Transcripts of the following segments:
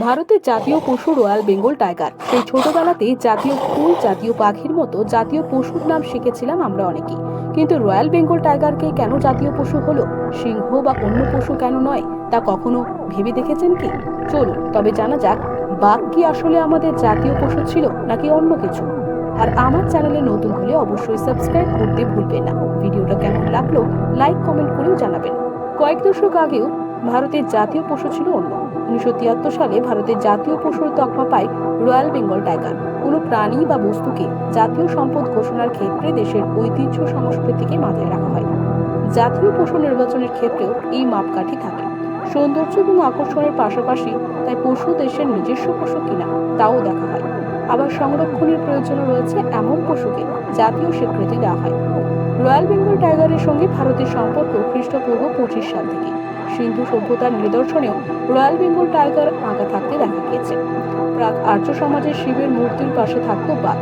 ভারতের জাতীয় পশু রয়্যাল বেঙ্গল টাইগার। সেই ছোটবেলাতেই জাতীয় ফুল, জাতীয় পাখির মতো জাতীয় পশুর নাম শিখেছিলাম আমরা অনেকেই। কিন্তু রয়্যাল বেঙ্গল টাইগারকে কেন জাতীয় পশু হলো? সিংহ বা অন্য পশু কেন নয়? তা কখনো ভেবে দেখেছেন কি? চলুন, তবে জানা যাক, বাঘ কি আসলে আমাদের জাতীয় পশু ছিল নাকি অন্য কিছু? আর আমার চ্যানেলে নতুন হলে অবশ্যই সাবস্ক্রাইব করতে ভুলবেন না। ভিডিওটা কেমন লাগল, লাইক, কমেন্ট করেও জানাবেন। কয়েক দশক আগেও ভারতের জাতীয় পশু ছিল অন্য। উনিশশো তিয়াত্তর সালে ভারতের জাতীয় পশুর তকমা পায় রয়্যাল বেঙ্গল টাইগার। কোনো প্রাণী বা বস্তুকে জাতীয় সম্পদ ঘোষণার ক্ষেত্রে দেশের ঐতিহ্য সংস্কৃতিকে মাথায় রাখা হয়। জাতীয় পশু নির্বাচনের ক্ষেত্রেও এই মাপকাঠি থাকে। সৌন্দর্য এবং আকর্ষণের পাশাপাশি তাই পশু দেশের নিজস্ব পশু কিনা তাও দেখা হয়। আবার সংরক্ষণের প্রয়োজন রয়েছে এমন পশুকে জাতীয় স্বীকৃতি দেওয়া হয়। রয়্যাল বেঙ্গল টাইগারের সঙ্গে ভারতের সম্পর্ক খ্রিস্টপূর্ব পঁচিশ সাল থেকে। সিন্ধু সভ্যতার নিদর্শনেও রয়্যাল বেঙ্গল টাইগার আঁকা থাকতে দেখা গিয়েছে। প্রাক আর্য সমাজের শিবের মূর্তির পাশে থাকতো বাঘ।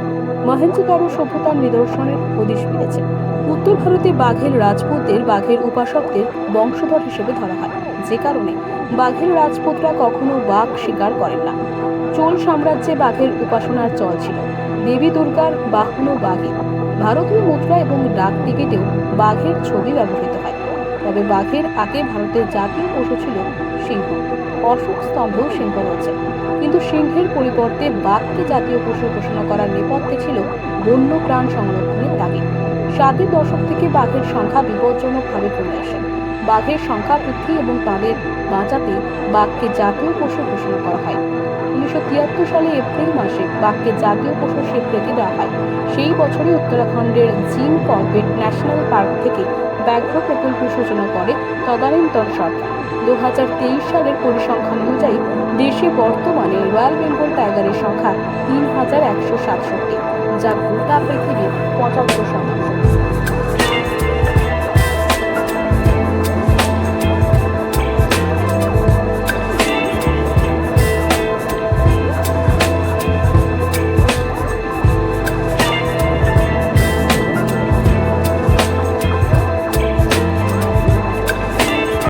মহেঞ্জোদারো সভ্যতার নিদর্শনের হদিশ মিলেছে। উত্তর ভারতে বাঘের রাজপুতদের বাঘের উপাসকদের বংশধর হিসেবে ধরা হয়। যে কারণে বাঘের রাজপুতরা কখনো বাঘ শিকার করেন না। চোল সাম্রাজ্যে বাঘের উপাসনার চল ছিল। দেবী দুর্গার বাহন বাঘে। ভারতীয় মুদ্রা এবং ডাক টিকিটেও বাঘের ছবি ব্যবহৃত হয়। তবে বাঘের আগে ভারতের জাতীয় পশু ছিল সিংহ। অশোক স্তম্ভেও সিংহ রয়েছে। কিন্তু সিংহের পরিবর্তে বাঘকে জাতীয় পশু ঘোষণা করার নেপথ্যে ছিল বন্য প্রাণ সংরক্ষণের দাবি। ষাটের দশক থেকে বাঘের সংখ্যা বিপজ্জনকভাবে কমে আসে। বাঘের সংখ্যা বৃদ্ধি এবং তাদের বাঁচাতে বাঘকে জাতীয় পশু ঘোষণা করা হয়। তিয়াত্তর সালে এপ্রিল মাসে বাঘকে জাতীয় পশু স্বীকৃতি দেওয়া হয়। সেই বছরই উত্তরাখণ্ডের জিম কর্বেট ন্যাশনাল পার্ক থেকে ব্যাঘ্র প্রকল্পের সূচনা করে তদানীন্তন সরকার। দু হাজার তেইশ সালের পরিসংখ্যান অনুযায়ী দেশে বর্তমানে রয়্যাল বেঙ্গল টাইগারের সংখ্যা তিন হাজার একশো সাতষট্টি, যা গোটা পৃথিবীর পঁচাত্তর শতাংশ।